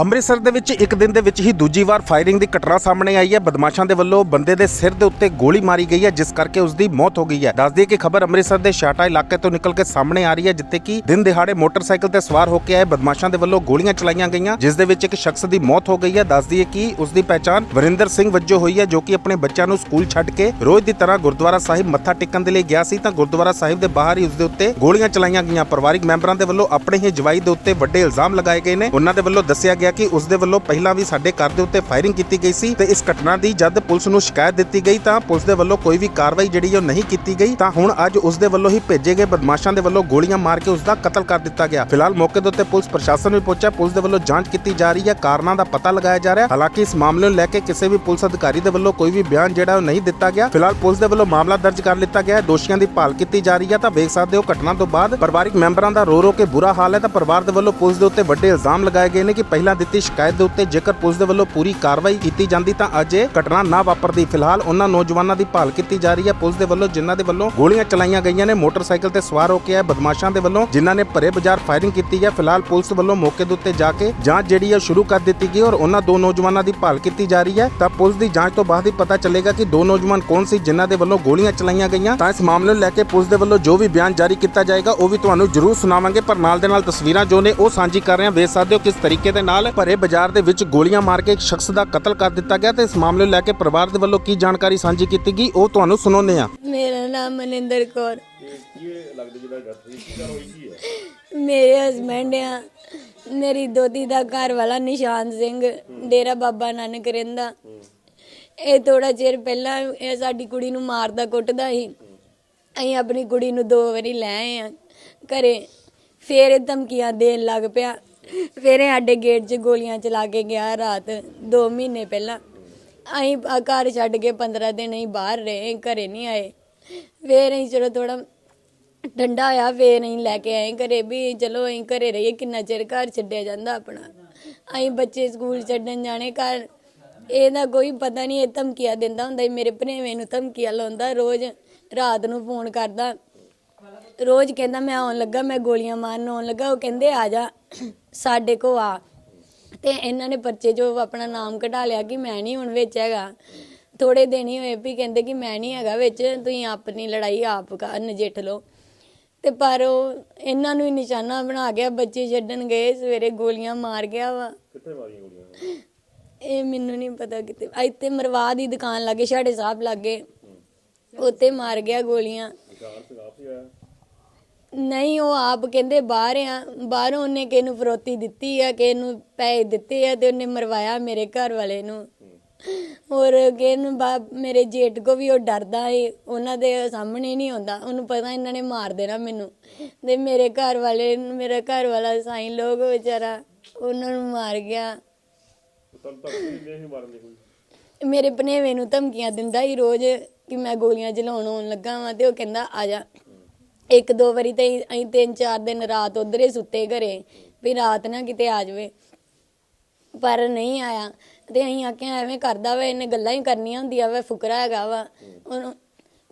ਅੰਮ੍ਰਿਤਸਰ ਦੇ ਵਿੱਚ ਇੱਕ ਦਿਨ ਦੇ ਵਿੱਚ ਹੀ ਦੂਜੀ ਵਾਰ ਫਾਇਰਿੰਗ ਦੀ ਘਟਨਾ ਸਾਹਮਣੇ ਆਈ ਹੈ। ਬਦਮਾਸ਼ਾਂ ਦੇ ਵੱਲੋਂ ਬੰਦੇ ਦੇ ਸਿਰ ਦੇ ਉੱਤੇ ਗੋਲੀ ਮਾਰੀ ਗਈ ਹੈ, ਜਿਸ ਕਰਕੇ ਉਸ ਦੀ ਮੌਤ ਹੋ ਗਈ ਹੈ। ਦੱਸ ਦਈਏ ਕਿ ਖਬਰ ਅੰਮ੍ਰਿਤਸਰ ਦੇ ਸ਼ਾਟਾ ਇਲਾਕੇ ਤੋਂ ਨਿਕਲ ਕੇ ਸਾਹਮਣੇ ਆ ਰਹੀ ਹੈ, ਜਿੱਥੇ ਕਿ ਦਿਨ ਦਿਹਾੜੇ ਮੋਟਰਸਾਈਕਲ ਤੇ ਸਵਾਰ ਹੋ ਕੇ ਆਏ ਬਦਮਾਸ਼ਾਂ ਦੇ ਵੱਲੋਂ ਗੋਲੀਆਂ ਚਲਾਈਆਂ ਗਈਆਂ, ਜਿਸ ਦੇ ਵਿੱਚ ਇੱਕ ਸ਼ਖਸ ਦੀ ਮੌਤ ਹੋ ਗਈ ਹੈ। ਦੱਸ ਦਈਏ ਕਿ ਉਸ ਦੀ ਪਹਿਚਾਣ ਵਰਿੰਦਰ ਸਿੰਘ ਵਜੋਂ ਹੋਈ ਹੈ, ਜੋ ਕਿ ਆਪਣੇ ਬੱਚਿਆਂ ਨੂੰ ਸਕੂਲ ਛੱਡ ਕੇ ਰੋਜ਼ ਦੀ ਤਰ੍ਹਾਂ ਗੁਰਦੁਆਰਾ ਸਾਹਿਬ ਮੱਥਾ ਟੇਕਣ ਦੇ ਲਈ ਗਿਆ ਸੀ। ਤਾਂ ਗੁਰਦੁਆਰਾ ਸਾਹਿਬ ਦੇ ਬਾਹਰ ਹੀ ਉਸ ਦੇ ਉੱਤੇ ਗੋਲੀਆਂ ਚਲਾਈਆਂ ਗਈਆਂ। ਪਰਿਵਾਰਿਕ ਮੈਂਬਰਾਂ ਦੇ ਵੱਲੋਂ ਆਪਣੇ ਹੀ ਜਵਾਈ ਦੇ ਉੱਤੇ ਵੱਡੇ ਇਲਜ਼ਾਮ ਲਗਾਏ ਗਏ ਨੇ। ਉਹਨਾਂ ਦੇ ਵੱਲੋਂ ਦੱਸਿਆ ਗਿਆ ਕਿ ਉਸ ਦੇ ਵੱਲੋਂ ਪਹਿਲਾਂ ਵੀ ਸਾਡੇ ਘਰ ਦੇ ਉੱਤੇ ਫਾਇਰਿੰਗ ਕੀਤੀ ਗਈ ਸੀ ਤੇ ਇਸ ਘਟਨਾ ਦੀ ਜਦ ਪੁਲਿਸ ਨੂੰ ਸ਼ਿਕਾਇਤ ਦਿੱਤੀ ਗਈ ਤਾਂ ਪੁਲਿਸ ਦੇ ਵੱਲੋਂ ਕੋਈ ਵੀ ਕਾਰਵਾਈ ਜਿਹੜੀ ਉਹ ਨਹੀਂ ਕੀਤੀ ਗਈ। ਤਾਂ ਹੁਣ ਅੱਜ ਉਸ ਦੇ ਵੱਲੋਂ ਹੀ ਭੇਜੇ ਗਏ ਬਦਮਾਸ਼ਾਂ ਦੇ ਵੱਲੋਂ ਗੋਲੀਆਂ ਮਾਰ ਕੇ ਉਸ ਦਾ ਕਤਲ ਕਰ ਦਿੱਤਾ ਗਿਆ। ਫਿਲਹਾਲ ਮੌਕੇ ਦੇ ਉੱਤੇ ਪੁਲਿਸ ਪ੍ਰਸ਼ਾਸਨ ਵੀ ਪਹੁੰਚਿਆ। ਪੁਲਿਸ ਦੇ ਵੱਲੋਂ ਜਾਂਚ ਕੀਤੀ ਜਾ ਰਹੀ ਹੈ। ਕਾਰਨਾਂ ਦਾ ਪਤਾ ਲਗਾਇਆ ਜਾ ਰਿਹਾ। ਹਾਲਾਂਕਿ ਇਸ ਮਾਮਲੇ ਨੂੰ ਲੈ ਕੇ ਕਿਸੇ ਵੀ ਪੁਲਿਸ ਅਧਿਕਾਰੀ ਦੇ ਵੱਲੋਂ ਕੋਈ ਵੀ ਬਿਆਨ ਜਿਹੜਾ ਉਹ ਨਹੀਂ ਦਿੱਤਾ ਗਿਆ। ਫਿਲਹਾਲ ਪੁਲਿਸ ਦੇ ਵੱਲੋਂ ਮਾਮਲਾ ਦਰਜ ਕਰ ਲਿੱਤਾ ਗਿਆ ਹੈ। ਦੋਸ਼ੀਆਂ ਦੀ ਭਾਲ ਕੀਤੀ ਜਾ ਰਹੀ ਹੈ। ਤਾਂ ਵੇਖ ਸਕਦੇ ਹੋ ਘਟਨਾ ਤੋਂ ਬਾਅਦ ਪਰਿਵਾਰਕ ਮੈਂਬਰਾਂ ਦਾ ਰੋ ਰੋ ਕੇ ਬੁਰਾ ਹਾਲ ਹੈ। ਤਾਂ ਪਰਿਵਾਰ ਦੇ ਵੱਲੋਂ ਪੁਲਿਸ ਦੇ ਉੱਤੇ ਵੱਡੇ ਇਲਜ਼ਾਮ ਲਗਾਏ ਗਏ ਨੇ ਕਿ ਪਹਿਲਾਂ ਦਿੱਤੀ, ਸ਼ਿਕਾਇਤ ਦੇ ਉੱਤੇ ਜੇਕਰ ਪੁਲਿਸ ਦੇ ਵੱਲੋਂ ਪੂਰੀ ਕਾਰਵਾਈ ਕੀਤੀ ਜਾਂਦੀ ਤਾਂ ਅੱਜ ਇਹ ਘਟਨਾ ਨਾ ਵਾਪਰਦੀ। ਫਿਲਹਾਲ ਉਹਨਾਂ ਨੌਜਵਾਨਾਂ ਦੀ ਭਾਲ ਕੀਤੀ ਜਾ ਰਹੀ ਹੈ। ਪੁਲਿਸ ਦੇ ਵੱਲੋਂ ਜਿਨ੍ਹਾਂ ਦੇ ਵੱਲੋਂ ਗੋਲੀਆਂ ਚਲਾਈਆਂ ਗਈਆਂ ਨੇ, ਮੋਟਰਸਾਈਕਲ ਤੇ ਸਵਾਰ ਹੋ ਕੇ ਆਏ ਬਦਮਾਸ਼ਾਂ ਦੇ ਵੱਲੋਂ, ਜਿਨ੍ਹਾਂ ਨੇ ਭਰੇ ਬਾਜ਼ਾਰ ਫਾਇਰਿੰਗ ਕੀਤੀ ਹੈ। ਫਿਲਹਾਲ ਪੁਲਿਸ ਵੱਲੋਂ ਮੌਕੇ ਦੇ ਉੱਤੇ ਜਾ ਕੇ ਜਾਂਚ ਜਿਹੜੀ ਹੈ ਸ਼ੁਰੂ ਕਰ ਦਿੱਤੀ ਗਈ ਔਰ ਉਹਨਾਂ ਦੋ ਨੌਜਵਾਨਾਂ ਦੀ ਭਾਲ ਕੀਤੀ ਜਾ ਰਹੀ ਹੈ। ਤਾਂ ਪੁਲਿਸ ਦੀ ਜਾਂਚ ਤੋਂ ਬਾਅਦ ਹੀ ਪਤਾ ਚੱਲੇਗਾ ਕਿ ਦੋ ਨੌਜਵਾਨ ਕੌਣ ਸੀ, ਜਿਨ੍ਹਾਂ ਦੇ ਵੱਲੋਂ ਗੋਲੀਆਂ ਚਲਾਈਆਂ ਗਈਆਂ। ਤਾਂ ਇਸ ਮਾਮਲੇ ਨੂੰ ਲੈ ਕੇ ਪੁਲਿਸ ਦੇ ਵੱਲੋਂ ਜੋ ਵੀ ਬਿਆਨ ਜਾਰੀ ਕੀਤਾ ਜਾਏਗਾ, ਉਹ ਵੀ ਤੁਹਾਨੂੰ ਜ਼ਰੂਰ ਸੁਣਾਵਾਂਗੇ। ਪਰ ਨਾਲ ਦੇ ਨਾਲ ਤਸਵੀਰਾਂ ਜੋ ਨੇ, ਉਹ ਸਾਂਝੀ ਕਰ ਰਹੇ ਹਾਂ। ਵੇਖ ਸਕਦੇ ਹੋ ਕਿਸ ਤਰੀਕੇ ਦੇ ਨਾਲ ਭਰੇ ਬਾਜ਼ਾਰ ਦੇ ਵਿੱਚ ਗੋਲੀਆਂ ਮਾਰ ਕੇ ਇੱਕ ਸ਼ਖਸ ਦਾ ਕਤਲ ਕਰ ਦਿੱਤਾ ਗਿਆ ਤੇ ਇਸ ਮਾਮਲੇ ਨੂੰ ਲੈ ਕੇ ਪਰਿਵਾਰ ਦੇ ਵੱਲੋਂ ਕੀ ਜਾਣਕਾਰੀ ਸਾਂਝੀ ਕੀਤੀ ਗਈ ਉਹ ਤੁਹਾਨੂੰ ਸੁਣਾਉਂਦੇ ਹਾਂ। ਮੇਰਾ ਨਾਮ ਮਨਿੰਦਰ ਕੌਰ। ਮੇਰੇ ਹਸਬੰਡ ਆ ਮੇਰੀ ਦੋਤੀ ਦਾ ਘਰ ਵਾਲਾ ਨਿਸ਼ਾਨ ਸਿੰਘ ਡੇਰਾ ਬਾਬਾ ਨਾਨਕ ਰਹਿੰਦਾ। ਇਹ ਥੋੜਾ ਚਿਰ ਪਹਿਲਾਂ ਇਹ ਸਾਡੀ ਕੁੜੀ ਨੂੰ ਮਾਰਦਾ ਕੁੱਟਦਾ ਸੀ। ਅਸੀਂ ਆਪਣੀ ਕੁੜੀ ਨੂੰ ਦੋ ਵਾਰੀ ਲੈ ਆਏ ਆ ਘਰੇ ਫੇਰ ਇਹ ਧਮਕੀਆਂ ਦੇਣ ਲੱਗ ਪਿਆ। ਫਿਰ ਇਹ ਸਾਡੇ ਗੇਟ 'ਚ ਗੋਲੀਆਂ ਚਲਾ ਕੇ ਗਿਆ ਰਾਤ 2 ਮਹੀਨੇ ਪਹਿਲਾਂ। ਅਸੀਂ ਆ ਘਰ ਛੱਡ ਕੇ 15 ਦਿਨ ਅਸੀਂ ਬਾਹਰ ਰਹੇ, ਘਰੇ ਨਹੀਂ ਆਏ। ਫਿਰ ਅਸੀਂ ਚਲੋ ਥੋੜਾ ਠੰਡਾ ਹੋਇਆ, ਫਿਰ ਅਸੀਂ ਲੈ ਕੇ ਆਏ ਘਰੇ ਵੀ ਚਲੋ ਅਸੀਂ ਘਰੇ ਰਹੀਏ, ਕਿੰਨਾ ਚਿਰ ਘਰ ਛੱਡਿਆ ਜਾਂਦਾ ਆਪਣਾ। ਅਸੀਂ ਬੱਚੇ ਸਕੂਲ ਛੱਡਣ ਜਾਣੇ ਘਰ। ਇਹਦਾ ਕੋਈ ਪਤਾ ਨਹੀਂ, ਇਹ ਧਮਕੀਆਂ ਦਿੰਦਾ ਹੁੰਦਾ ਸੀ, ਮੇਰੇ ਭਣੇਵੇਂ ਨੂੰ ਧਮਕੀਆਂ ਲਾਉਂਦਾ ਰੋਜ਼, ਰਾਤ ਨੂੰ ਫੋਨ ਕਰਦਾ। ਰੋਜ਼ ਕਹਿੰਦਾ ਮੈਂ ਆਉਣ ਲੱਗਾ, ਮੈਂ ਗੋਲੀਆਂ ਮਾਰਨ ਆਉਣ ਲੱਗਾ, ਉਹ ਕਹਿੰਦੇ ਆ ਜਾ। ਸਾਡੇ ਕੋ ਆ। ਤੇ ਇਹਨਾਂ ਨੇ ਪਰਚੇ 'ਚੋਂ ਆਪਣਾ ਨਾਮ ਕਢਾ ਲਿਆ ਕਿ ਮੈਂ ਨਹੀਂ ਹੁਣ ਵਿੱਚ ਹੈਗਾ। ਥੋੜੇ ਦਿਨ ਹੀ ਹੋਏ ਵੀ ਕਹਿੰਦੇ ਕਿ ਮੈਂ ਨਹੀਂ ਹੈਗਾ ਵਿੱਚ ਤੁਸੀਂ ਆਪਣੀ ਲੜਾਈ ਆਪ ਕਰ ਨਜਿੱਠ ਲਓ। ਤੇ ਪਰ ਉਹ ਇਹਨਾਂ ਨੂੰ ਹੀ ਨਿਸ਼ਾਨਾ ਬਣਾ ਗਿਆ ਬੱਚੇ ਛੱਡਣ ਗਏ ਸਵੇਰੇ ਗੋਲੀਆਂ ਮਾਰ ਗਿਆ ਵਾ। ਕਿੱਥੇ ਮਾਰੀਆਂ ਗੋਲੀਆਂ? ਇਹ ਮੈਨੂੰ ਨਹੀਂ ਪਤਾ ਕਿਤੇ ਇੱਥੇ ਮਰਵਾ ਦੀ ਦੁਕਾਨ ਲਾਗੇ ਸਾਡੇ ਸਾਹਿਬ ਲਾਗੇ। ਉੱਤੇ ਮਾਰ ਗਿਆ ਗੋਲੀਆਂ ਨਿਸ਼ਾਨ ਸਿੰਘ ਆਪ ਹੀ ਆਇਆ ਨਹੀਂ ਉਹ ਆਪ ਕਹਿੰਦੇ ਬਾਹਰ ਆ। ਬਾਹਰੋਂ ਉਹਨੇ ਕਿਸੇ ਨੂੰ ਫਰੋਤੀ ਦਿੱਤੀ ਆ ਕਿਸੇ ਨੂੰ ਪੈਸੇ ਦਿੱਤੇ ਆ ਤੇ ਉਹਨੇ ਮਰਵਾਇਆ ਮੇਰੇ ਘਰ ਵਾਲੇ ਨੂੰ। ਹੋਰ ਕਿਸੇ ਨੂੰ ਬਾ- ਮੇਰੇ ਜੇਠ ਕੋ ਵੀ ਉਹ ਡਰਦਾ ਏ ਉਹਨਾਂ ਦੇ ਸਾਹਮਣੇ ਨਹੀਂ ਆਉਂਦਾ। ਉਹਨੂੰ ਪਤਾ ਇਹਨਾਂ ਨੇ ਮਾਰ ਦੇਣਾ ਮੈਨੂੰ। ਤੇ ਮੇਰੇ ਘਰ ਵਾਲੇ ਨੂੰ ਮੇਰਾ ਘਰ ਵਾਲਾ ਸਾਈਂ ਲੋਕ ਵਿਚਾਰਾ ਉਹਨਾਂ ਨੂੰ ਮਾਰ ਗਿਆ। ਤਦ ਤੱਕ ਵੀ ਨਹੀਂ ਮਾਰਨ ਦੀ ਕੋਈ। ਮੇਰੇ ਭਨੇਵੇਂ ਨੂੰ ਧਮਕੀਆਂ ਦਿੰਦਾ ਹੀ ਰੋਜ਼ ਕਿ ਮੈਂ ਗੋਲੀਆਂ ਚਲਾਉਣ ਆਉਣ ਲੱਗਾ ਵਾਂ ਤੇ ਉਹ ਕਹਿੰਦਾ ਆ ਜਾ। ਇੱਕ ਦੋ ਵਾਰੀ ਤੇ ਅਸੀਂ- ਤਿੰਨ ਚਾਰ ਦਿਨ ਰਾਤ ਉਧਰ ਹੀ ਸੁੱਤੇ ਘਰੇ, ਵੀ ਰਾਤ ਨਾ ਕਿਤੇ ਆ ਜਾਵੇ। ਪਰ ਨਹੀਂ ਆਇਆ। ਤੇ ਅਸੀਂ ਆਖਿਆ ਐਵੇਂ ਕਰਦਾ ਵਾ, ਇਹਨੇ ਗੱਲਾਂ ਹੀ ਕਰਨੀਆਂ ਹੁੰਦੀਆਂ ਵਾ, ਫੁਕਰਾ ਹੈਗਾ ਵਾ। ਉਹਨੂੰ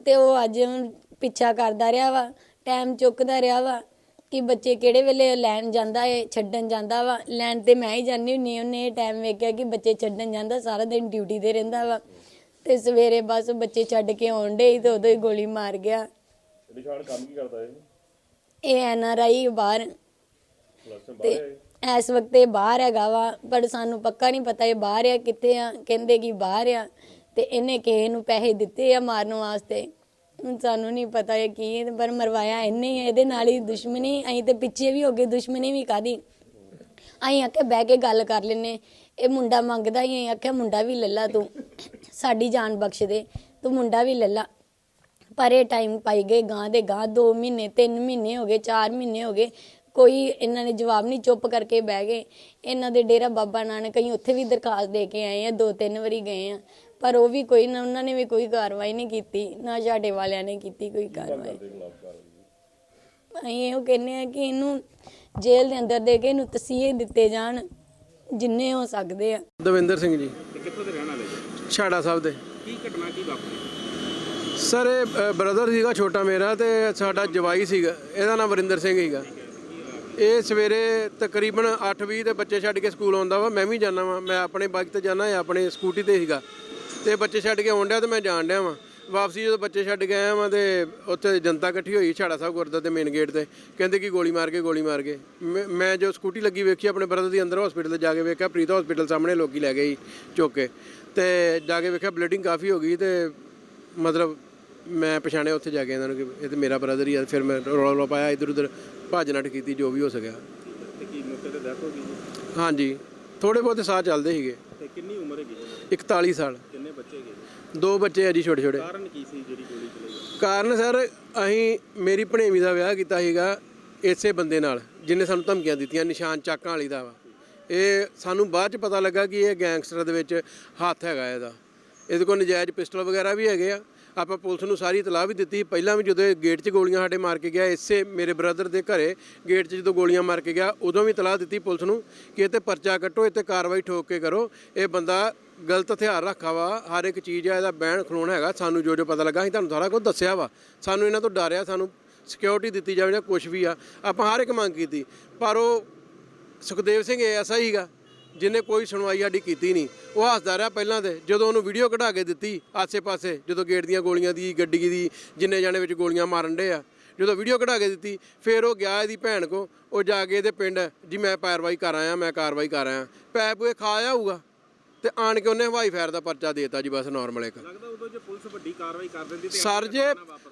ਤੇ ਉਹ ਅੱਜ ਹੁਣ ਪਿੱਛਾ ਕਰਦਾ ਰਿਹਾ ਵਾ ਟਾਈਮ ਚੁੱਕਦਾ ਰਿਹਾ ਵਾ ਕਿ ਬੱਚੇ ਕਿਹੜੇ ਵੇਲੇ ਲੈਣ ਜਾਂਦਾ ਏ, ਛੱਡਣ ਜਾਂਦਾ ਵਾ। ਲੈਣ ਤੇ ਮੈਂ ਹੀ ਜਾਂਦੀ ਹੁੰਨੀ ਉਹਨੇ ਇਹ ਟਾਈਮ ਵੇਖਿਆ ਕਿ ਬੱਚੇ ਛੱਡਣ ਜਾਂਦਾ, ਸਾਰਾ ਦਿਨ ਡਿਊਟੀ ਤੇ ਰਹਿੰਦਾ ਵਾ। ਤੇ ਸਵੇਰੇ ਬਸ ਬੱਚੇ ਛੱਡ ਕੇ ਆਉਣ ਡੇ ਤੇ ਉਦੋਂ ਹੀ ਗੋਲੀ ਮਾਰ ਗਿਆ। ਨਿਸ਼ਾਨ ਕੰਮ ਕੀ ਕਰਦਾ ਇਹ? ਇਹ ਐਨ ਆਰ ਆਈ ਬਾਹਰ ਪਲੱਸ ਤੇ ਬਾਹਰ ਇਸ ਵਕਤ ਇਹ ਬਾਹਰ ਹੈਗਾ ਵਾ ਪਰ ਸਾਨੂੰ ਪੱਕਾ ਨਹੀਂ ਪਤਾ ਇਹ ਬਾਹਰ ਆ ਕਿੱਥੇ ਆ ਕਹਿੰਦੇ ਕਿ ਬਾਹਰ ਆ। ਤੇ ਇਹਨੇ ਕਿਸੇ ਨੂੰ ਪੈਸੇ ਦਿੱਤੇ ਆ ਮਾਰਨ ਵਾਸਤੇ। ਹੁਣ ਸਾਨੂੰ ਨਹੀਂ ਪਤਾ ਇਹ ਕੀ ਹੈ, ਪਰ ਮਰਵਾਇਆ ਇਹਨੇ ਹੀ ਆ, ਇਹਦੇ ਨਾਲ ਹੀ ਦੁਸ਼ਮਣੀ ਅਸੀਂ ਤੇ ਪਿੱਛੇ ਵੀ ਹੋ ਗਏ ਦੁਸ਼ਮਣੀ ਵੀ ਕਾਦੀ ਅਸੀਂ ਆਖਿਆ ਬਹਿ ਕੇ ਗੱਲ ਕਰ ਲੈਨੇ ਇਹ ਮੁੰਡਾ ਮੰਗਦਾ ਹੀ ਅਸੀਂ ਆਖਿਆ ਮੁੰਡਾ ਵੀ ਲੈ ਲਾ ਤੂੰ। ਸਾਡੀ ਜਾਨ ਬਖਸ਼ ਦੇ ਤੂੰ ਮੁੰਡਾ ਵੀ ਲੈ ਲਾ। ਪਰ ਇਹ ਟਾਈਮ ਪਾਈ ਗਏ ਗਾਂ ਦੇ ਗਾਂ 2 ਮਹੀਨੇ 3 ਮਹੀਨੇ ਹੋ ਗਏ 4 ਮਹੀਨੇ ਹੋ ਗਏ ਕੋਈ ਇਹਨਾਂ ਨੇ ਜਵਾਬ ਨਹੀਂ ਚੁੱਪ ਕਰਕੇ ਬਹਿ ਗਏ। ਇਹਨਾਂ ਦੇ ਡੇਰਾ ਬਾਬਾ ਨਾਨਕ ਅਸੀਂ ਉੱਥੇ ਵੀ ਦਰਖਾਸਤ ਦੇ ਕੇ ਆਏ ਆ ਦੋ ਤਿੰਨ ਵਾਰੀ ਗਏ ਆ। ਪਰ ਉਹ ਵੀ ਕੋਈ ਨਾ ਉਹਨਾਂ ਨੇ ਵੀ ਕੋਈ ਕਾਰਵਾਈ ਨਹੀਂ ਕੀਤੀ ਨਾ ਸਾਡੇ ਵਾਲਿਆਂ ਨੇ ਕੀਤੀ ਕੋਈ ਕਾਰਵਾਈ। ਅਸੀਂ ਇਹੋ ਕਹਿੰਦੇ ਆ ਕਿ ਇਹਨੂੰ ਜੇਲ੍ਹ ਦੇ ਅੰਦਰ ਦੇ ਕੇ ਇਹਨੂੰ ਤਸੀਹੇ ਦਿੱਤੇ ਜਾਣ ਜਿੰਨੇ ਹੋ ਸਕਦੇ ਆ। ਦਵਿੰਦਰ ਸਿੰਘ ਜੀ। ਕਿੱਥੋਂ ਦੇ ਰਹਿਣ ਵਾਲੇ ਜੀ? ਛਾੜਾ ਸਾਹਿਬ ਦੇ। ਕੀ ਘਟਨਾ ਕੀ ਵਾਪਰੀ? ਸਰ, ਇਹ ਬ੍ਰਦਰ ਸੀਗਾ ਛੋਟਾ ਮੇਰਾ ਤੇ ਸਾਡਾ ਜਵਾਈ ਸੀਗਾ। ਇਹਦਾ ਨਾਮ ਵਰਿੰਦਰ ਸਿੰਘ ਸੀਗਾ। ਇਹ ਸਵੇਰੇ ਤਕਰੀਬਨ 8:20 ਤੇ ਬੱਚੇ ਛੱਡ ਕੇ ਸਕੂਲ ਆਉਂਦਾ ਵਾ। ਮੈਂ ਵੀ ਜਾਣਾ ਵਾ। ਮੈਂ ਆਪਣੇ ਬਾਈਕ ਤੇ ਜਾਣਾ ਜਾਂ ਆਪਣੇ ਸਕੂਟੀ ਤੇ ਸੀਗਾ। ਤੇ ਬੱਚੇ ਛੱਡ ਕੇ ਆਉਣ ਡਿਆ ਤੇ ਮੈਂ ਜਾਣ ਡਿਆ ਵਾਂ। ਵਾਪਸੀ ਜਦੋਂ ਬੱਚੇ ਛੱਡ ਕੇ ਆਇਆ ਵਾਂ ਤੇ ਉੱਥੇ ਜਨਤਾ ਇਕੱਠੀ ਹੋਈ ਛਾੜਾ ਸਾਹਿਬ ਗੁਰਦੁਆਰੇ ਦੇ ਮੇਨ ਗੇਟ ਤੇ। ਕਹਿੰਦੇ ਕਿ ਗੋਲੀ ਮਾਰ ਕੇ, ਗੋਲੀ ਮਾਰ ਕੇ। ਮੈਂ- ਮੈਂ ਜੋ ਸਕੂਟੀ ਲੱਗੀ ਵੇਖੀ, ਆਪਣੇ ਬ੍ਰਦਰ ਦੀ ਅੰਦਰ ਹਸਪੀਟਲ ਤੇ ਜਾ ਕੇ ਵੇਖਿਆ। ਪ੍ਰੀਤ ਹਸਪੀਟਲ ਸਾਹਮਣੇ ਲੋਕੀ ਲੈ ਗਏ ਚੁੱਕ ਕੇ। ਤੇ ਜਾ ਕੇ ਵੇਖਿਆ ਬਲੀਡਿੰਗ ਕਾਫੀ ਹੋ ਗਈ ਤੇ ਮਤਲਬ ਮੈਂ ਪਛਾਣਿਆ ਉੱਥੇ ਜਾ ਕੇ ਇਹਨਾਂ ਨੂੰ ਕਿ ਇਹ ਤੇ ਮੇਰਾ ਬ੍ਰਦਰ ਹੀ ਆ ਫਿਰ ਮੈਂ ਰੌਲਾ ਰੌਲਾ ਪਾਇਆ ਇਧਰ ਉਧਰ ਭੱਜ ਨੱਠ ਕੀਤੀ ਜੋ ਵੀ ਹੋ ਸਕਿਆ। ਤੇ ਕੀ ਮੌਕੇ ਤੇ ਡੈਥ ਹੋ ਗਈ ਜੀ? ਹਾਂਜੀ। ਥੋੜੇ ਬਹੁਤੇ ਸਾਹ ਚੱਲਦੇ ਸੀਗੇ। ਤੇ ਕਿੰਨੀ ਉਮਰ ਹੈਗੀ ਉਹਨਾਂ ਦੀ? 41 ਸਾਲ। ਕਿੰਨੇ ਬੱਚੇ ਹੈਗੇ ਜੀ? ਦੋ ਬੱਚੇ ਆ ਜੀ ਛੋਟੇ ਛੋਟੇ ਕਾਰਨ ਕੀ ਸੀ ਜਿਹੜੀ ਗੋਲੀ ਚਲਾਈ? ਕਾਰਨ ਸਰ ਅਸੀਂ ਮੇਰੀ ਭਣੇਵੀਂ ਦਾ ਵਿਆਹ ਕੀਤਾ ਸੀਗਾ ਇਸੇ ਬੰਦੇ ਨਾਲ ਜਿਹਨੇ ਸਾਨੂੰ ਧਮਕੀਆਂ ਦਿੱਤੀਆਂ ਨਿਸ਼ਾਨ ਚੱਕਾਂ ਵਾਲੀ ਦਾ ਵਾ। ਇਹ ਸਾਨੂੰ ਬਾਅਦ ਚ ਪਤਾ ਲੱਗਾ ਕਿ ਇਹ ਗੈਂਗਸਟਰ ਦੇ ਵਿੱਚ ਹੱਥ ਹੈਗਾ ਇਹਦਾ। ਇਹਦੇ ਕੋਲ ਨਜਾਇਜ਼ ਪਿਸਟਲ ਵਗੈਰਾ ਵੀ ਹੈਗੇ ਆ। ਆਪਾਂ ਪੁਲਿਸ ਨੂੰ ਸਾਰੀ ਇਤਲਾਹ ਵੀ ਦਿੱਤੀ। ਪਹਿਲਾਂ ਵੀ ਜਦੋਂ ਇਹ ਗੇਟ 'ਚ ਗੋਲੀਆਂ ਸਾਡੇ ਮਾਰ ਕੇ ਗਿਆ, ਇਸੇ ਮੇਰੇ ਬ੍ਰਦਰ ਦੇ ਘਰੇ ਗੇਟ 'ਚ ਜਦੋਂ ਗੋਲੀਆਂ ਮਾਰ ਕੇ ਗਿਆ, ਉਦੋਂ ਵੀ ਇਤਲਾਹ ਦਿੱਤੀ ਪੁਲਿਸ ਨੂੰ ਕਿ ਇਹ ਤੇ ਪਰਚਾ ਕੱਟੋ ਇਹ ਤੇ ਕਾਰਵਾਈ ਠੋਕ ਕੇ ਕਰੋ। ਇਹ ਬੰਦਾ ਗਲਤ ਹਥਿਆਰ ਰੱਖਾ ਵਾ, ਹਰ ਇੱਕ ਚੀਜ਼ ਆ, ਇਹਦਾ ਬਹਿਣ ਖਲੋਣ ਹੈਗਾ। ਸਾਨੂੰ ਜੋ ਜੋ ਪਤਾ ਲੱਗਾ, ਅਸੀਂ ਤੁਹਾਨੂੰ ਸਾਰਾ ਕੁਝ ਦੱਸਿਆ ਵਾ। ਸਾਨੂੰ ਇਹਨਾਂ ਤੋਂ ਡਰਿਆ ਸਾਨੂੰ ਸਿਕਿਉਰਿਟੀ ਦਿੱਤੀ ਜਾਵੇ ਜਾਂ ਕੁਝ ਵੀ ਆ। ਆਪਾਂ ਹਰ ਇੱਕ ਮੰਗ ਕੀਤੀ। ਪਰ ਉਹ ਸੁਖਦੇਵ ਸਿੰਘ ਐਸਾ ਹੀਗਾ ਜਿਹਨੇ ਕੋਈ ਸੁਣਵਾਈ ਸਾਡੀ ਕੀਤੀ ਨਹੀਂ ਉਹ ਹੱਸਦਾ ਰਿਹਾ ਪਹਿਲਾਂ ਤੇ ਜਦੋਂ ਉਹਨੂੰ ਵੀਡੀਓ ਕਢਾ ਕੇ ਦਿੱਤੀ ਆਸੇ-ਪਾਸੇ ਜਦੋਂ ਗੇਟ ਦੀਆਂ ਗੋਲੀਆਂ ਦੀ ਗੱਡੀ ਦੀ ਜਿੰਨੇ ਜਾਣੇ ਵਿੱਚ ਗੋਲੀਆਂ ਮਾਰਨ ਡੇ ਆ ਜਦੋਂ ਵੀਡੀਓ ਕਢਾ ਕੇ ਦਿੱਤੀ ਫਿਰ ਉਹ ਗਿਆ ਇਹਦੀ ਭੈਣ ਕੋ ਉਹ ਜਾ ਕੇ ਇਹਦੇ ਪਿੰਡ ਜੀ ਮੈਂ ਕਾਰਵਾਈ ਕਰ ਆਇਆ ਮੈਂ ਕਾਰਵਾਈ ਕਰ ਆਇਆ ਪੈ ਪੂਏ ਖਾ ਆਊਗਾ। ਤੇ ਆਣ ਕੇ ਉਹਨੇ ਹਵਾਈ ਫਾਇਰ ਦਾ ਪਰਚਾ ਦੇਤਾ ਜੀ ਬਸ ਨਾਰਮਲ ਇੱਕ। ਲੱਗਦਾ ਉਦੋਂ ਜੇ ਪੁਲਿਸ ਵੱਡੀ ਕਾਰਵਾਈ ਕਰ ਦਿੰਦੀ ਤੇ ਸਰ ਜੇ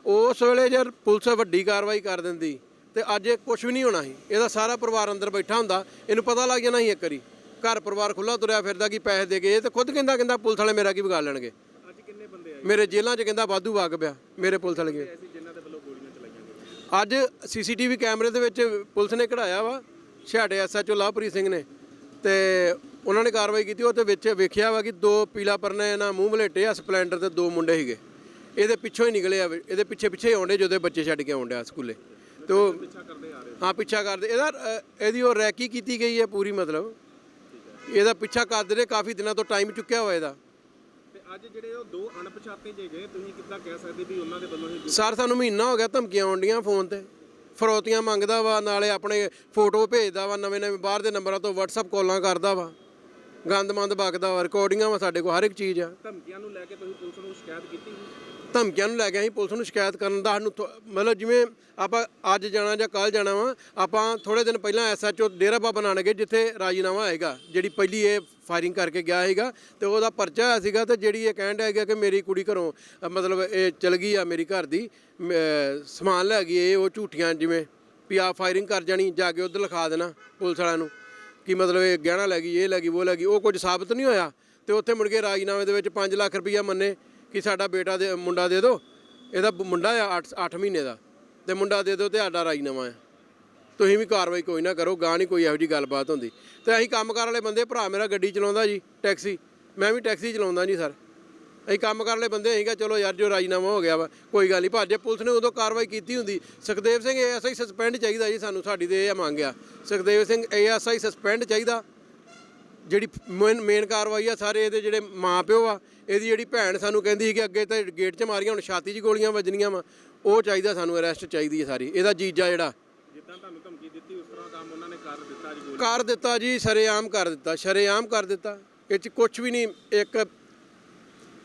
ਉਸ ਵੇਲੇ ਜੇ ਪੁਲਿਸ ਵੱਡੀ ਕਾਰਵਾਈ ਕਰ ਦਿੰਦੀ ਤੇ ਅੱਜ ਇਹ ਕੁਝ ਵੀ ਨਹੀਂ ਹੋਣਾ ਸੀ। ਇਹਦਾ ਸਾਰਾ ਪਰਿਵਾਰ ਅੰਦਰ ਬੈਠਾ ਹੁੰਦਾ ਇਹਨੂੰ ਪਤਾ ਲੱਗ ਜਾਣਾ ਸੀ ਇੱਕ ਵਾਰੀ। ਘਰ ਪਰਿਵਾਰ ਖੁੱਲਾ ਤੁਰਿਆ ਫਿਰਦਾ ਕਿ ਪੈਸੇ ਦੇ ਕੇ ਇਹ ਤੇ ਖੁਦ ਕਹਿੰਦਾ ਕਹਿੰਦਾ ਪੁਲਿਸ ਵਾਲੇ ਮੇਰਾ ਕੀ ਵਿਗਾੜ ਲੈਣਗੇ? ਅੱਜ ਕਿੰਨੇ ਬੰਦੇ ਆਏ? ਮੇਰੇ ਜੇਲ੍ਹਾਂ 'ਚ ਕਹਿੰਦਾ ਵਾਧੂ ਵਾਕ ਪਿਆ ਮੇਰੇ ਪੁਲਿਸ ਵਾਲੇ ਗਏ ਸੀ ਜਿਨ੍ਹਾਂ ਦੇ ਵੱਲੋਂ ਗੋਲੀਆਂ ਚਲਾਈਆਂ ਗਈਆਂ? ਅੱਜ ਸੀਸੀਟੀਵੀ ਕੈਮਰੇ ਦੇ ਵਿੱਚ ਪੁਲਿਸ ਨੇ ਕਢਾਇਆ ਵਾ ਛਾੜੇ ਐਸਐਚਓ ਲਵਪ੍ਰੀਤ ਸਿੰਘ ਨੇ। ਤੇ ਉਹਨਾਂ ਨੇ ਕਾਰਵਾਈ ਕੀਤੀ ਉਹ ਤੇ ਵਿੱਚ ਵੇਖਿਆ ਵਾ ਕਿ ਦੋ ਪੀਲਾ ਪਰਨੇ ਨਾਲ ਮੂੰਹ ਵਲੇਟੇ ਆ ਸਪਲੈਂਡਰ ਤੇ ਦੋ ਮੁੰਡੇ ਸੀਗੇ। ਇਹਦੇ ਪਿੱਛੋਂ ਹੀ ਨਿਕਲੇ ਆ ਇਹਦੇ ਪਿੱਛੇ ਪਿੱਛੇ ਆਉਂਦੇ ਜਦੋਂ ਬੱਚੇ ਛੱਡ ਕੇ ਆਉਂਦੇ ਆ ਸਕੂਲੇ। ਤੇ ਉਹ ਪਿੱਛਾ ਕਰਦੇ ਆ ਰਹੇ ਹਾਂ ਪਿੱਛਾ ਕਰਦੇ ਇਹਦਾ ਇਹਦੀ ਉਹ ਰੈਕੀ ਕੀਤੀ ਗਈ ਹੈ ਪੂਰੀ ਮਤਲਬ। ਇਹਦਾ ਪਿੱਛਾ ਕਰਦੇ ਨੇ ਕਾਫੀ ਦਿਨਾਂ ਤੋਂ ਟਾਈਮ ਚੁੱਕਿਆ ਹੋਇਆ ਇਹਦਾ। ਤੇ ਅੱਜ ਜਿਹੜੇ ਉਹ ਦੋ ਅਣਪਛਾਤੇ ਜੇ ਗਏ ਤੁਸੀਂ ਕਿੱਦਾਂ ਕਹਿ ਸਕਦੇ ਵੀ ਉਹਨਾਂ ਦੇ ਵੱਲੋਂ ਹੀ ਸਰ ਸਾਨੂੰ ਮਹੀਨਾ ਹੋ ਗਿਆ ਧਮਕੀਆਂ ਆਉਂਦੀਆਂ ਫੋਨ ਤੇ। ਫਰੋਤੀਆਂ ਮੰਗਦਾ ਵਾ ਨਾਲੇ ਆਪਣੇ ਫੋਟੋ ਭੇਜਦਾ ਵਾ ਨਵੇਂ ਨਵੇਂ ਬਾਹਰ ਦੇ ਨੰਬਰਾਂ ਤੋਂ WhatsApp ਕਾਲਾਂ ਕਰਦਾ ਵਾ। ਗੰਦਮੰਦ ਬਕਦਾ ਵਾ ਰਿਕਾਰਡਿੰਗਾਂ ਵਾ ਸਾਡੇ ਕੋਲ ਹਰ ਇੱਕ ਚੀਜ਼ ਆ। ਧਮਕੀਆਂ ਨੂੰ ਲੈ ਕੇ ਤੁਸੀਂ ਪੁਲਿਸ ਨੂੰ ਸ਼ਿਕਾਇਤ ਕੀਤੀ ਸੀ? ਧਮਕੀਆਂ ਨੂੰ ਲੈ ਕੇ ਅਸੀਂ ਪੁਲਿਸ ਨੂੰ ਸ਼ਿਕਾਇਤ ਕਰਨ ਦਾ ਸਾਨੂੰ ਥੋ- ਮਤਲਬ ਜਿਵੇਂ ਆਪਾਂ ਅੱਜ ਜਾਣਾ ਜਾਂ ਕੱਲ ਜਾਣਾ ਵਾ, ਆਪਾਂ ਥੋੜੇ ਦਿਨ ਪਹਿਲਾਂ ਐਸਐਚਓ ਡੇਰਾ ਬਾਬਾ ਨਾਨਕ ਜਿੱਥੇ ਰਾਜੀਨਾਮਾ ਆਏਗਾ ਜਿਹੜੀ ਪਹਿਲੀ ਇਹ ਫਾਇਰਿੰਗ ਕਰਕੇ ਗਿਆ ਹੈਗਾ ਤੇ ਉਹਦਾ ਪਰਚਾ ਹੋਇਆ ਸੀਗਾ ਤੇ ਜਿਹੜੀ ਇਹ ਕਹਿਣ ਡਿਆ ਹੈਗਾ ਕਿ ਮੇਰੀ ਕੁੜੀ ਘਰੋਂ ਮਤਲਬ ਇਹ ਚਲ ਗਈ ਆ ਮੇਰੀ ਘਰ ਦੀ ਸਮਾਨ ਲੈ ਗਈ, ਇਹ ਉਹ ਝੂਠੀਆਂ ਜਿਵੇਂ ਵੀ ਆ ਫਾਇਰਿੰਗ ਕਰ ਜਾਣੀ, ਜਾ ਕੇ ਉਧਰ ਲਿਖਾ ਦੇਣਾ ਪੁਲਿਸ ਵਾਲਿਆਂ ਨੂੰ ਕਿ ਮਤਲਬ ਇਹ ਗਹਿਣਾ ਲੈ ਗਈ, ਇਹ ਲੈ ਗਈ, ਉਹ ਲੈ ਗਈ, ਉਹ ਕੁਝ ਸਾਬਤ ਨਹੀਂ ਹੋਇਆ ਤੇ ਉੱਥੇ ਮੁੜ ਕੇ ਰਾਜੀਨਾਮੇ ਦੇ ਵਿੱਚ 5 ਲੱਖ ਰੁਪਈਆ ਮੰਨੇ ਕਿ ਸਾਡਾ ਬੇਟਾ ਦੇ, ਮੁੰਡਾ ਦੇ ਦਿਓ। ਇਹਦਾ ਮੁੰਡਾ ਆ 8 8 ਮਹੀਨੇ ਦਾ। ਤੇ ਮੁੰਡਾ ਦੇ ਦਿਓ ਤੇ ਸਾਡਾ ਰਾਜੀਨਾਮਾ ਆ। ਤੁਸੀਂ ਵੀ ਕਾਰਵਾਈ ਕੋਈ ਨਾ ਕਰੋ ਗਾਂ ਨਹੀਂ ਕੋਈ ਇਹੋ ਜੀ ਗੱਲਬਾਤ ਹੁੰਦੀ। ਤੇ ਅਸੀਂ ਕੰਮਕਾਰ ਵਾਲੇ ਬੰਦੇ, ਭਰਾ ਮੇਰਾ ਗੱਡੀ ਚਲਾਉਂਦਾ ਜੀ, ਟੈਕਸੀ। ਮੈਂ ਵੀ ਟੈਕਸੀ ਚਲਾਉਂਦਾ ਜੀ, ਸਰ। ਅਸੀਂ ਕੰਮ ਕਰਨ ਵਾਲੇ ਬੰਦੇ, ਅਸੀਂ ਕਿਹਾ ਚਲੋ ਯਾਰ, ਜੋ ਰਾਜੀਨਾਮਾ ਹੋ ਗਿਆ ਵਾ, ਕੋਈ ਗੱਲ ਨਹੀਂ ਭਾਜੇ ਪੁਲਿਸ ਨੇ ਉਦੋਂ ਕਾਰਵਾਈ ਕੀਤੀ ਹੁੰਦੀ। ਸੁਖਦੇਵ ਸਿੰਘ ਐਸਆਈ ਸਸਪੈਂਡ ਚਾਹੀਦਾ ਜੀ ਸਾਨੂੰ, ਸਾਡੀ ਤੇ ਇਹ ਮੰਗ ਆ। ਸੁਖਦੇਵ ਸਿੰਘ ਐਸਆਈ ਸਸਪੈਂਡ ਚਾਹੀਦਾ। ਜਿਹੜੀ ਮੇਨ ਮੇਨ ਕਾਰਵਾਈ ਆ ਸਾਰੇ ਇਹਦੇ ਜਿਹੜੇ ਮਾਪਿਓ ਆ ਇਹਦੀ ਜਿਹੜੀ ਭੈਣ ਸਾਨੂੰ ਕਹਿੰਦੀ ਸੀ ਕਿ ਅੱਗੇ ਤਾਂ ਗੇਟ 'ਚ ਮਾਰੀਆਂ ਹੁਣ ਛਾਤੀ 'ਚ ਗੋਲੀਆਂ ਵੱਜਣੀਆਂ ਵਾ ਉਹ ਚਾਹੀਦਾ ਸਾਨੂੰ ਅਰੈਸਟ ਚਾਹੀਦੀ ਹੈ ਸਾਰੀ। ਇਹਦਾ ਜੀਜਾ ਜਿਹੜਾ। ਜਿੱਦਾਂ ਤੁਹਾਨੂੰ ਧਮਕੀ ਦਿੱਤੀ ਉਸ ਤਰ੍ਹਾਂ ਕੰਮ ਉਹਨਾਂ ਨੇ ਕਰ ਦਿੱਤਾ ਜੀ ਗੋਲੀ। ਕਰ ਦਿੱਤਾ ਜੀ ਸ਼ਰੇਆਮ ਕਰ ਦਿੱਤਾ ਸ਼ਰੇਆਮ ਕਰ ਦਿੱਤਾ। ਇਹ 'ਚ ਕੁਝ ਵੀ ਨਹੀਂ ਇੱਕ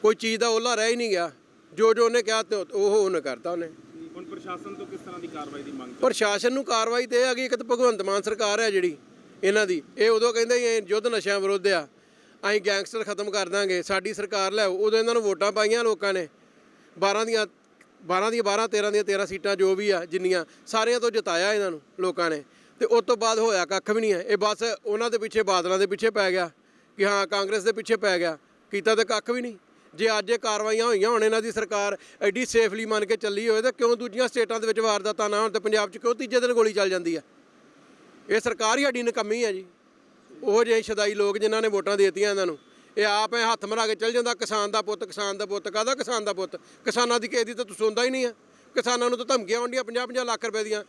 ਕੋਈ ਚੀਜ਼ ਦਾ ਓਲਾ ਰਹਿ ਹੀ ਨਹੀਂ ਗਿਆ। ਜੋ ਜੋ ਉਹਨੇ ਕਿਹਾ ਤੇ ਉਹ ਉਹਨੇ ਕਰਤਾ ਉਹਨੇ। ਹੁਣ ਪ੍ਰਸ਼ਾਸਨ ਤੋਂ ਕਿਸ ਤਰ੍ਹਾਂ ਦੀ ਕਾਰਵਾਈ ਦੀ ਮੰਗ ਪ੍ਰਸ਼ਾਸਨ ਨੂੰ ਕਾਰਵਾਈ ਤੇ ਆ ਕਿ ਇੱਕ ਤਾਂ ਭਗਵੰਤ ਮਾਨ ਸਰਕਾਰ ਹੈ ਜਿਹੜੀ ਇਹਨਾਂ ਦੀ। ਇਹ ਉਦੋਂ ਕਹਿੰਦੇ ਸੀ, ਇਹ ਯੁੱਧ ਨਸ਼ਿਆਂ ਵਿਰੁੱਧ ਆ। ਅਸੀਂ ਗੈਂਗਸਟਰ ਖਤਮ ਕਰ ਦਾਂਗੇ। ਸਾਡੀ ਸਰਕਾਰ ਲੈ ਆਓ। ਉਦੋਂ ਇਹਨਾਂ ਨੂੰ ਵੋਟਾਂ ਪਾਈਆਂ ਲੋਕਾਂ ਨੇ। 12 ਦੀਆਂ 12 ਦੀਆਂ 12 13 ਦੀਆਂ 13 ਸੀਟਾਂ ਜੋ ਵੀ ਆ, ਜਿੰਨੀਆਂ, ਸਾਰਿਆਂ ਤੋਂ ਜਿਤਾਇਆ ਇਹਨਾਂ ਨੂੰ ਲੋਕਾਂ ਨੇ। ਤੇ ਉਸ ਤੋਂ ਬਾਅਦ ਹੋਇਆ ਕੱਖ ਵੀ ਨਹੀਂ ਹੈ। ਇਹ ਬਸ ਉਹਨਾਂ ਦੇ ਪਿੱਛੇ, ਬਾਦਲਾਂ ਦੇ ਪਿੱਛੇ ਪੈ ਗਿਆ ਕਿ ਹਾਂ, ਕਾਂਗਰਸ ਦੇ ਪਿੱਛੇ ਪੈ ਗਿਆ। ਕੀਤਾ ਤਾਂ ਕੱਖ ਵੀ ਨਹੀਂ। ਜੇ ਅੱਜ ਇਹ ਕਾਰਵਾਈਆਂ ਹੋਈਆਂ ਹੁਣ ਇਹਨਾਂ ਦੀ ਸਰਕਾਰ ਐਡੀ ਸੇਫਲੀ ਮੰਨ ਕੇ ਚੱਲੀ ਹੋਵੇ, ਤਾਂ ਕਿਉਂ ਦੂਜੀਆਂ ਸਟੇਟਾਂ ਦੇ ਵਿੱਚ ਵਾਰਦਾਤਾਂ ਨਾ ਹੋਣ ਤੇ ਪੰਜਾਬ 'ਚ ਕਿਉਂ ਤੀਜੇ ਦਿਨ ਗੋਲੀ ਚੱਲ ਜਾਂਦੀ ਆ? ਇਹ ਸਰਕਾਰ ਹੀ ਸਾਡੀ ਨਕਮੀ ਹੈ ਜੀ। ਉਹ ਜਿਹੇ ਸ਼ਦਾਈ ਲੋਕ ਜਿਨ੍ਹਾਂ ਨੇ ਵੋਟਾਂ ਦੇਤੀਆਂ ਇਹਨਾਂ ਨੂੰ। ਇਹ ਆਪ ਐ ਹੱਥ ਮਰਾ ਕੇ ਚੱਲ ਜਾਂਦਾ, ਕਿਸਾਨ ਦਾ ਪੁੱਤ, ਕਿਸਾਨ ਦਾ ਪੁੱਤ, ਕਾਹਦਾ ਕਿਸਾਨ ਦਾ ਪੁੱਤ? ਕਿਸਾਨਾਂ ਦੀ ਕਿਸੇ ਦੀ ਤਾਂ ਤੂੰ ਸੁਣਦਾ ਹੀ ਨਹੀਂ ਆ। ਕਿਸਾਨਾਂ ਨੂੰ ਤਾਂ ਧਮਕੀਆਂ ਆਉਂਦੀਆਂ 50 50 ਲੱਖ ਰੁਪਏ ਦੀਆਂ।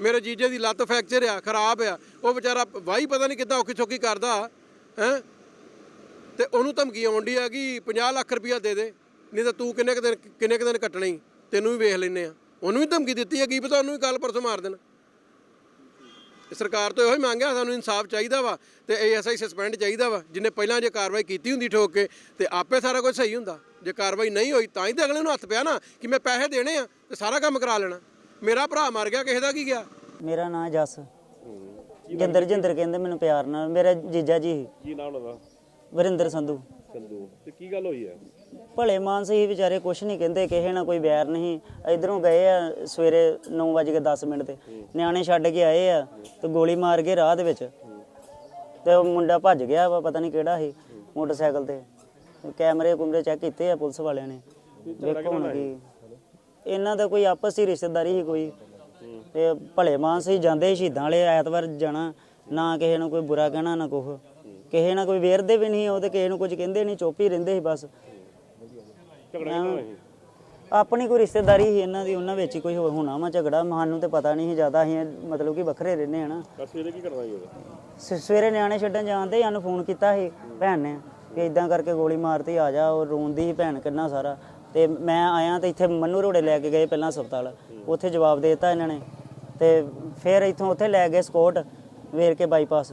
ਮੇਰੇ ਜੀਜੇ ਦੀ ਲੱਤ ਫ੍ਰੈਕਚਰ ਆ, ਖਰਾਬ ਆ। ਉਹ ਵਿਚਾਰਾ ਵਾਹੀ ਪਤਾ ਨਹੀਂ ਕਿੱਦਾਂ ਔਖੀ ਸੌਖੀ ਕਰਦਾ, ਹੈ? ਤੇ ਉਹਨੂੰ ਧਮਕੀ ਆਉਂਦੀ ਆ ਕਿ 50 ਲੱਖ ਰੁਪਇਆ ਦੇ ਦੇ, ਨਹੀਂ ਤਾਂ ਤੂੰ ਕਿੰਨੇ ਕੁ ਦਿਨ, ਕਿੰਨੇ ਕੁ ਦਿਨ ਕੱਟਣੇ? ਈ ਤੈਨੂੰ ਵੀ ਵੇਖ ਲੈਨੇ ਆ। ਉਹਨੂੰ ਵੀ ਧਮਕੀ ਦਿੱਤੀ ਆ, ਕੀ ਪਤਾ ਉਹਨੂੰ ਵੀ ਕੱਲ ਪਰਸੋਂ ਮਾਰ ਦੇਣ। ਸਰਕਾਰ ਤੋਂ ਇਹੋ ਹੀ ਮੰਗਿਆ ਸਾਨੂੰ ਇਨਸਾਫ ਚਾਹੀਦਾ ਵਾ ਤੇ ਏਐਸਆਈ ਸਸਪੈਂਡ ਚਾਹੀਦਾ ਵਾ ਜਿਨੇ ਪਹਿਲਾਂ ਜੇ ਕਾਰਵਾਈ ਕੀਤੀ ਹੁੰਦੀ ਠੋਕ ਕੇ ਤੇ ਆਪੇ ਸਾਰਾ ਕੁਝ ਸਹੀ ਹੁੰਦਾ। ਜੇ ਕਾਰਵਾਈ ਨਹੀਂ ਹੋਈ ਤਾਂ ਹੀ ਤਾਂ ਅਗਲੇ ਨੂੰ ਹੱਥ ਪਿਆ ਨਾ ਕਿ ਮੈਂ ਪੈਸੇ ਦੇਣੇ ਆ ਤੇ ਸਾਰਾ ਕੰਮ ਕਰਾ ਲੈਣਾ। ਮੇਰਾ ਭਰਾ ਮਰ ਗਿਆ ਕਿਸੇ ਦਾ ਕੀ ਗਿਆ? ਮੇਰਾ ਨਾਂ ਜਸ। ਜਿੰਦਰ ਜਿੰਦਰ ਕਹਿੰਦੇ ਮੈਨੂੰ ਪਿਆਰ ਨਾਲ ਮੇਰਾ ਜੀਜਾ ਜੀ। ਕੀ ਨਾਮ ਉਹਦਾ? ਵਰਿੰਦਰ ਸੰਧੂ। ਸੰਧੂ। ਤੇ ਕੀ ਗੱਲ ਹੋਈ ਹੈ ਭਲੇ ਮਾਨਸ ਹੀ ਵਿਚਾਰੇ ਕੁਛ ਨਹੀਂ ਕਹਿੰਦੇ, ਕਿਸੇ ਨਾਲ ਕੋਈ ਵੈਰ ਨਹੀਂ। ਇਧਰੋਂ ਗਏ ਆ ਸਵੇਰੇ 9:10 ਮਿੰਟ ਤੇ। ਨਿਆਣੇ ਛੱਡ ਕੇ ਆਏ ਆ ਤੇ ਗੋਲੀ ਮਾਰ ਕੇ ਰਾਹ ਦੇ ਵਿੱਚ। ਤੇ ਉਹ ਮੁੰਡਾ ਭੱਜ ਗਿਆ ਵਾ, ਪਤਾ ਨਹੀਂ ਕਿਹੜਾ ਸੀ, ਮੋਟਰਸਾਈਕਲ ਤੇ। ਕੈਮਰੇ ਕੁਮਰੇ ਚੈੱਕ ਕੀਤੇ ਆ ਪੁਲਿਸ ਵਾਲਿਆਂ ਨੇ। ਵੇਖੋ ਹੁਣ ਕੀ। ਇਹਨਾਂ ਦਾ ਕੋਈ ਆਪਸ ਹੀ ਰਿਸ਼ਤੇਦਾਰੀ ਸੀ ਕੋਈ। ਤੇ ਭਲੇ ਮਾਨਸ ਹੀ ਜਾਂਦੇ ਸ਼ਹੀਦਾਂ ਵਾਲੇ, ਐਤਵਾਰ ਜਾਣਾ, ਨਾ ਕਿਸੇ ਨੂੰ ਕੋਈ ਬੁਰਾ ਕਹਿਣਾ, ਨਾ ਕੁਛ। ਕਿਸੇ ਨਾਲ ਕੋਈ ਵੇਰਦੇ ਵੀ ਨਹੀਂ, ਉਹ ਤੇ ਕਿਸੇ ਨੂੰ ਕੁਝ ਕਹਿੰਦੇ ਨਹੀਂ, ਚੁੱਪ ਹੀ ਰਹਿੰਦੇ ਸੀ ਬਸ। ਝਗੜਾ ਕਿਉਂ ਹੋਇਆ ਸੀ ਆਪਣੀ ਕੋਈ ਰਿਸ਼ਤੇਦਾਰੀ ਸੀ ਇਹਨਾਂ ਦੀ ਉਹਨਾਂ ਵਿੱਚ ਹੀ ਕੋਈ ਹੋ- ਹੋਣਾ ਵਾ ਝਗੜਾ। ਸਾਨੂੰ ਤੇ ਪਤਾ ਨਹੀਂ ਸੀ ਜ਼ਿਆਦਾ ਅਸੀਂ ਮਤਲਬ ਕਿ ਵੱਖਰੇ ਰਹਿੰਦੇ ਆ ਨਾ। ਤਾਂ ਸਵੇਰੇ ਕੀ ਕਰਨਾ ਸੀ ਉਹਦਾ? ਸ- ਸਵੇਰੇ ਨਿਆਣੇ ਛੱਡਣ ਜਾਂਦੇ ਸਾਨੂੰ ਫੋਨ ਕੀਤਾ ਸੀ ਭੈਣ ਨੇ ਕਿ ਇਦਾਂ ਕਰਕੇ ਗੋਲੀ ਮਾਰਤੀ ਆ ਜਾ ਉਹ ਰੋਂਦੀ ਸੀ ਭੈਣ ਕਿੰਨਾ ਸਾਰਾ। ਤੇ ਮੈਂ ਆਇਆ ਤੇ ਇੱਥੇ ਮੰਨੂ ਰੋੜੇ ਲੈ ਕੇ ਗਏ ਪਹਿਲਾਂ ਹਸਪਤਾਲ। ਉੱਥੇ ਜਵਾਬ ਦੇ ਦਿੱਤਾ ਇਹਨਾਂ ਨੇ। ਤੇ ਫਿਰ ਇੱਥੋਂ ਉੱਥੇ ਲੈ ਗਏ ਸਕੋਟ ਵੇਰ ਕੇ ਬਾਈਪਾਸ।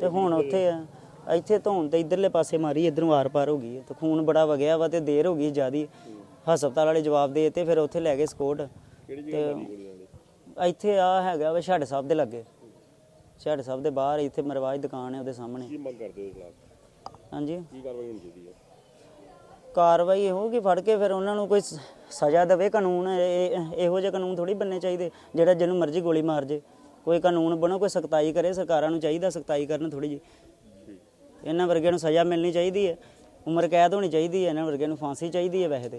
ਤੇ ਹੁਣ ਉੱਥੇ ਆ। ਇੱਥੇ ਧੌਣ ਤੇ ਇਧਰਲੇ ਪਾਸੇ ਮਾਰੀ ਇਧਰੋਂ ਆਰ ਪਾਰ ਹੋ ਗਈ ਤੇ ਖੂਨ ਬੜਾ ਵਗਿਆ ਵਾ ਤੇ ਦੇਰ ਹੋ ਗਈ ਜਿਆਦੀ। ਹਸਪਤਾਲ ਵਾਲੇ ਜਵਾਬ ਦੇ ਦਿੱਤੇ ਫਿਰ ਉੱਥੇ ਲੈ ਗਏ ਸਕੋਟ? ਇੱਥੇ ਆ ਹੈਗਾ ਵਾ ਛੱਡ ਸਾਹਿਬ ਦੇ ਲੱਗੇ। ਛੱਡ ਸਾਹਿਬ ਦੇ ਬਾਹਰ ਇੱਥੇ ਮਰਵਾਜ ਦੁਕਾਨ ਹੈ ਉਹਦੇ ਸਾਹਮਣੇ। ਕੀ ਮੰਗ ਕਰਦੇ ਹੋ ਇਸ ਖਿਲਾਫ ਹਾਂਜੀ। ਕੀ ਕਾਰਵਾਈ ਹੋਣੀ ਚਾਹੀਦੀ ਹੈ? ਕਾਰਵਾਈ ਇਹੋ ਕਿ ਫੜ ਕੇ ਫਿਰ ਉਹਨਾਂ ਨੂੰ ਕੋਈ ਸਜ਼ਾ ਦੇਵੇ ਕਾਨੂੰਨ ਇਹੋ ਜਿਹੇ ਕਾਨੂੰਨ ਥੋੜੀ ਬੰਨੇ ਚਾਹੀਦੇ ਜਿਹੜਾ ਜਿਹਨੂੰ ਮਰਜ਼ੀ ਗੋਲੀ ਮਾਰ ਜੇ। ਕੋਈ ਕਾਨੂੰਨ ਬਣੋ ਕੋਈ ਸਖਤਾਈ ਕਰੇ ਸਰਕਾਰਾਂ ਨੂੰ ਚਾਹੀਦਾ ਸਖਤਾਈ ਕਰਨ ਥੋੜੀ ਜੀ ਇਹਨਾਂ ਵਰਗਿਆਂ ਨੂੰ ਸਜ਼ਾ ਮਿਲਣੀ ਚਾਹੀਦੀ ਹੈ। ਉਮਰ ਕੈਦ ਹੋਣੀ ਚਾਹੀਦੀ ਹੈ, ਇਹਨਾਂ ਵਰਗਿਆਂ ਨੂੰ ਫਾਂਸੀ ਚਾਹੀਦੀ ਹੈ ਵੈਸੇ ਤੇ।